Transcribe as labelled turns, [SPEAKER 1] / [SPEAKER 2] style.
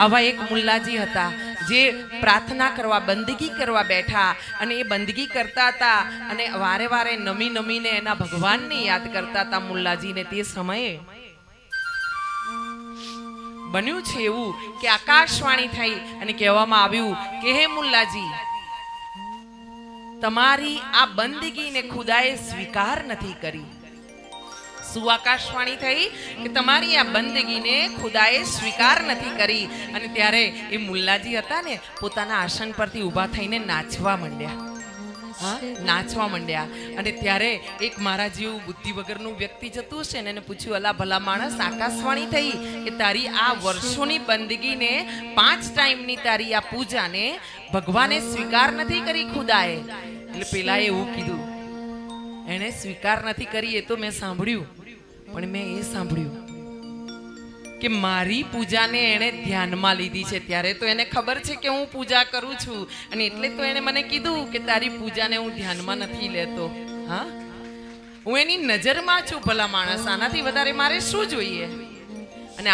[SPEAKER 1] આવા એક મુલ્લાજી હતા, જે પ્રાર્થના કરવા, બંદગી કરવા બેઠા અને એ બંદગી કરતા હતા અને વારે વારે નમી નમીને એના ભગવાનને યાદ કરતા હતા મુલ્લાજીને તે સમયે. બન્યું છે એવું કે આકાશવાણી થઈ અને કહેવામાં આવ્યું કે, હે મુલ્લાજી, તમારી આ બંદગીને ખુદાએ સ્વીકાર નથી કરી. શું આકાશવાણી થઈ કે તમારી આ બંદગીને ખુદાએ સ્વીકાર નથી કરી. અને ત્યારે એ મુલ્લાજી હતા ને, પોતાના આસન પરથી ઊભા થઈને નાચવા માંડ્યા. હા, નાચવા માંડ્યા. અને ત્યારે એક મારા જેવું બુદ્ધિ વગરનું વ્યક્તિ જતું હશે ને, એને પૂછ્યું, અલા ભલા માણસ, આકાશવાણી થઈ કે તારી આ વર્ષોની બંદગીને પાંચ ટાઈમની તારી આ પૂજાને ભગવાને સ્વીકાર નથી કરી ખુદાએ? એટલે પેલા એવું કીધું, એણે સ્વીકાર નથી કરી, એ તો મેં સાંભળ્યું. પણ મેં એ સાંભળ્યું કે મારી પૂજાને એણે ધ્યાનમાં લીધી છે. ત્યારે તો એને ખબર છે કે હું પૂજા કરું છું. અને એટલે તો એણે મને કીધું કે તારી પૂજાને હું ધ્યાનમાં નથી લેતો. હા? હું એની નજરમાં છું ભલા માણસ. આનાથી વધારે મારે શું જોઈએ? અને